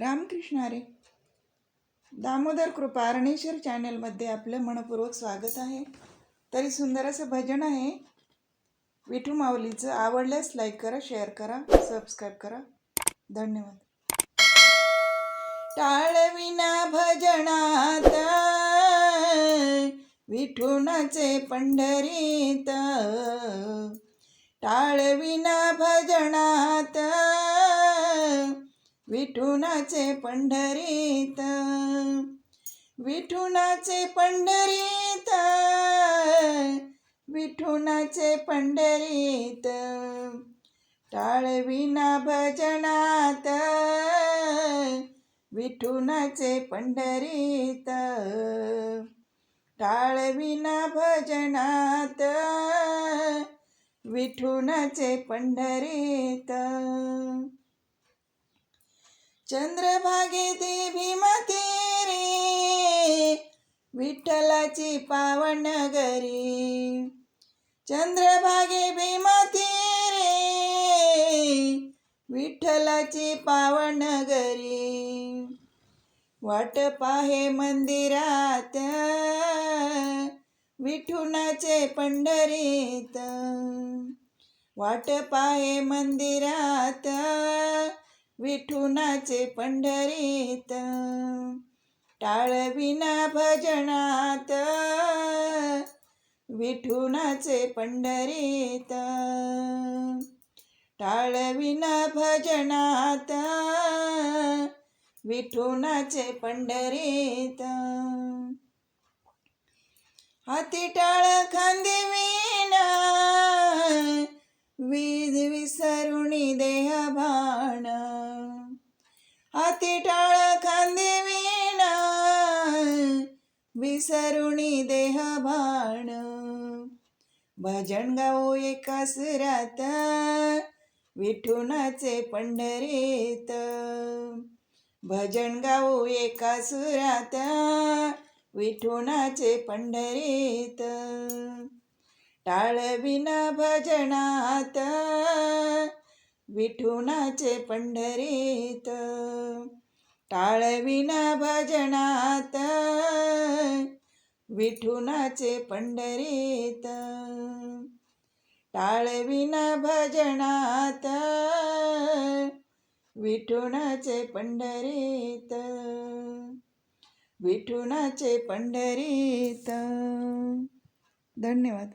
रामकृष्ण हरे दामोदर कृपा अरणेश्वर चॅनलमध्ये आपलं मनपूर्वक स्वागत आहे. तरी सुंदर असं भजन आहे. विठू माऊलीचं आवडल्यास लाईक करा शेअर करा सबस्क्राईब करा. धन्यवाद. टाळविना भजनात विठुनाचे पंढरीत टाळविना भजना विठुनाचे पंढरीत विठुनाचे पंढरीत विठुनाचे पंढरीत टाळविना भजनात विठुनाचे पंढरीत टाळविना भजनात विठुनाचे पंढरीत. चंद्रभागेती भीमती रे विठ्ठलाची पावन नगरी चंद्रभागे भीमती रे विठ्ठलाची पावन नगरी वाट पाहे मंदिरात विठुनाचे पंढरीत. वाट पाहे मंदिरात विठुनाचे पंढरीत टाळविना भजनात. विठुनाचे पंढरीत टाळविना भजनात. विठुनाचे पंढरीत. हाती टाळ खांदी हाती टाळ खांदी विना विसरुणी देह भाण भजन गाऊ एका सुरात विठुनाचे पंढरीत. भजन गाऊ एका सुरात विठुनाचे पंढरीत. टाळविना भजनात विठुनाचे पंढरीत टाळविना भजनात विठुनाचे पंढरीत टाळविना भजनात विठुनाचे पंढरीत विठुनाचे पंढरीत. धन्यवाद.